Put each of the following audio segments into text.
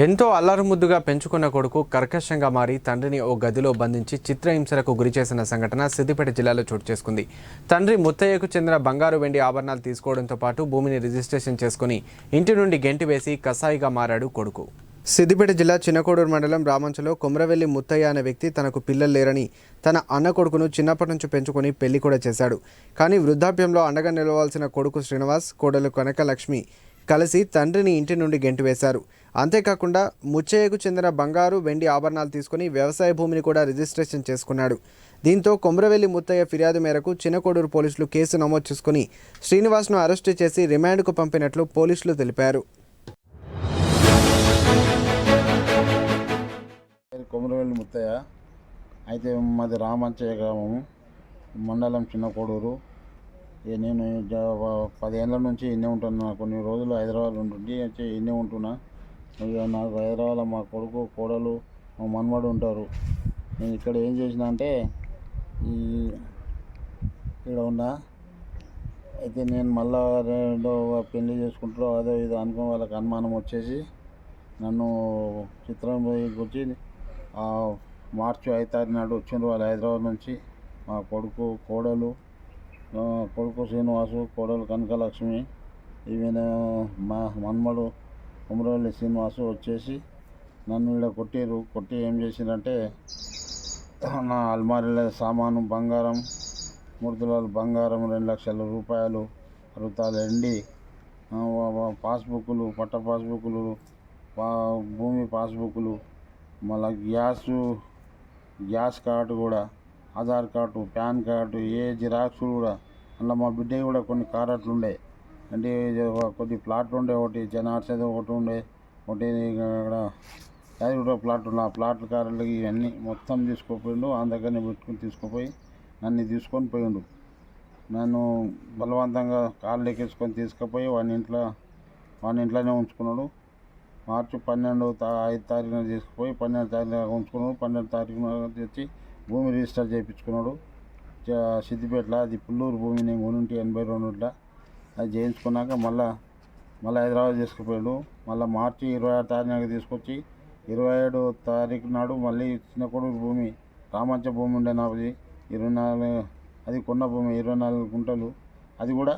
ఎంతో అల్లరిముద్దుగా పెంచుకున్న కొడుకు కర్కశంగా మారి తండ్రిని ఓ గదిలో బంధించి చిత్రహింసలకు గురి చేసిన సంఘటన సిద్దిపేట జిల్లాలో చోటు చేసుకుంది. తండ్రి ముత్తయ్యకు చెందిన బంగారు వెండి ఆభరణాలు తీసుకోవడంతో పాటు భూమిని రిజిస్ట్రేషన్ చేసుకుని ఇంటి నుండి గెంటి వేసి కసాయిగా మారాడు కొడుకు. సిద్దిపేట జిల్లా చిన్నకోడూరు మండలం రామంచలో కొమరవెల్లి ముత్తయ్య అనే వ్యక్తి తనకు పిల్లలు లేరని తన అన్న కొడుకును చిన్నప్పటి నుంచి పెంచుకొని పెళ్ళి కూడా చేశాడు. కానీ వృద్ధాప్యంలో అండగా నిలవాల్సిన కొడుకు శ్రీనివాస్ కోడలు కనకలక్ష్మి కలిసి తండ్రిని ఇంటి నుండి గెంటివేశారు అంతేకాకుండా ముచ్చయ్యకు చెందిన బంగారు వెండి ఆభరణాలు తీసుకుని వ్యవసాయ భూమిని కూడా రిజిస్ట్రేషన్ చేసుకున్నాడు. దీంతో కొమ్రవెల్లి ముత్తయ్య ఫిర్యాదు మేరకు చిన్నకోడూరు పోలీసులు కేసు నమోదు చేసుకుని శ్రీనివాస్ను అరెస్టు చేసి రిమాండ్కు పంపినట్లు పోలీసులు తెలిపారు. కొమ్రవెల్లి కొమరవెల్లి ముత్తయ్య అయితే మాది రామంచయ్య గ్రామము మండలం చిన్నకోడూరు. నేను పదేళ్ళ నుంచి ఇన్నే ఉంటున్నా కొన్ని రోజులు హైదరాబాద్ ఉంటుండి వచ్చి ఇన్నే ఉంటున్నా. ఇక నాకు హైదరాబాద్లో మా కొడుకు కోడలు మా మనవాడు ఉంటారు. నేను ఇక్కడ ఏం చేసిన అంటే ఈ ఇక్కడ ఉన్నా. అయితే నేను మళ్ళా రెండో పెళ్ళి చేసుకుంటారో అదో ఇదో అనుకుని వాళ్ళకి అనుమానం వచ్చేసి నన్ను చిత్రం గురించి మార్చి ఐదు తారీఖు నాడు వచ్చిండ్రు వాళ్ళు హైదరాబాద్ నుంచి. మా కొడుకు కోడలు కొడుకు శ్రీనివాసు కోడలు కనకలక్ష్మి ఈవెన మా మన్మడు ఉమరవల్లి శ్రీనివాసు వచ్చేసి నన్ను ఇక్కడ కొట్టిర్రు. కొట్టి ఏం చేసిందంటే నా అల్మారీలో సామాను బంగారం మూడు బంగారం రెండు లక్షల రూపాయలు రుతాలు ఎండి పాస్బుక్లు పట్ట పాస్బుక్లు పా- భూమి పాస్బుక్లు మళ్ళీ గ్యాస్ గ్యాస్ కార్డు కూడా ఆధార్ కార్డు పాన్ కార్డు ఏ జిరాక్స్ కూడా. అందులో మా బిడ్డ కూడా కొన్ని కారట్లు ఉండే. అంటే కొద్ది ప్లాట్లు ఉండే ఒకటి జనార్స్ ఏదో ఒకటి ఉండే ఒకటి అక్కడ అది కూడా ప్లాట్ ఉండే. ఆ ప్లాట్ల కార్లు ఇవన్నీ మొత్తం తీసుకుపోయిండు ఆ దగ్గరనే పెట్టుకుని తీసుకుపోయి నన్ను తీసుకొని పోయిండు. నన్ను బలవంతంగా కాళ్ళు ఎక్కించుకొని తీసుకుపోయి వాని ఇంట్లో వాని ఇంట్లోనే ఉంచుకున్నాడు. మార్చి పన్నెండు తా- ఐదు తారీఖున తీసుకుపోయి పన్నెండు తారీఖున ఉంచుకున్నాడు. పన్నెండు తారీఖున తెచ్చి భూమి రిజిస్టర్ చేయించుకున్నాడు. సిద్దిపేటలో అది పుల్లూరు భూమి నేను కొనుంటే ఎనభై రెండులో అది చేయించుకున్నాక మళ్ళా మళ్ళీ హైదరాబాద్ తీసుకుపోయాడు. మళ్ళీ మార్చి ఇరవై ఆరు తారీఖు తీసుకొచ్చి ఇరవై ఏడు తారీఖు నాడు మళ్ళీ చిన్న కొడుకు భూమి రామంచ భూమి ఉండే నాది ఇరవై నాలుగు అది కొన్న భూమి ఇరవై నాలుగు గుంటలు అది కూడా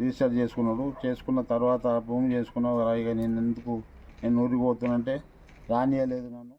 రిజిస్టర్ చేసుకున్నాడు. చేసుకున్న తర్వాత భూమి చేసుకున్న రాయిగా నేను ఎందుకు నేను ఊరికి పోతున్నంటే రానియలేదు నన్ను.